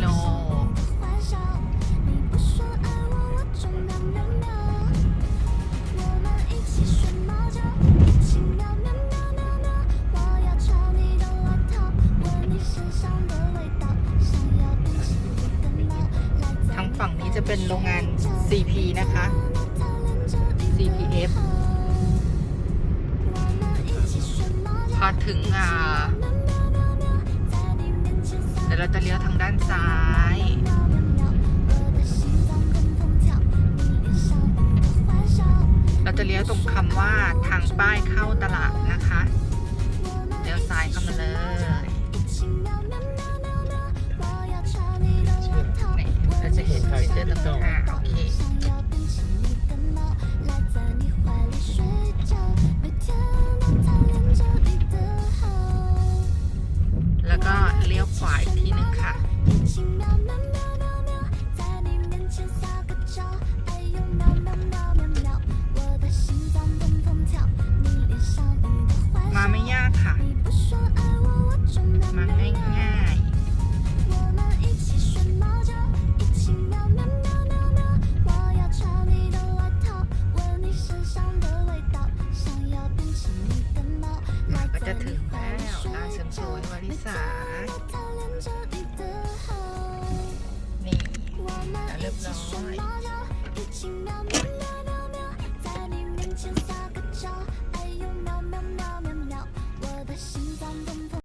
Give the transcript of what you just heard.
โลทางฝั่งนี้จะเป็นโรงงาน CP นะคะ CPF พอถึงอ่าเดี๋ ยวเราจะเลี้ยวทางด้านซ้าย เราจะเลี้ยวตรงคำว่าทางป้ายเข้าตลาดนะคะ เลี้ยวซ้ายเข้ามาเลย ขวาอีกทีนึงค่ะ มาไม่ยากค่ะ มาง่ายๆก็จะถึงแล้วลาเสริมสวยวาริสา 一起学猫叫一起喵喵喵喵喵在你面前撒个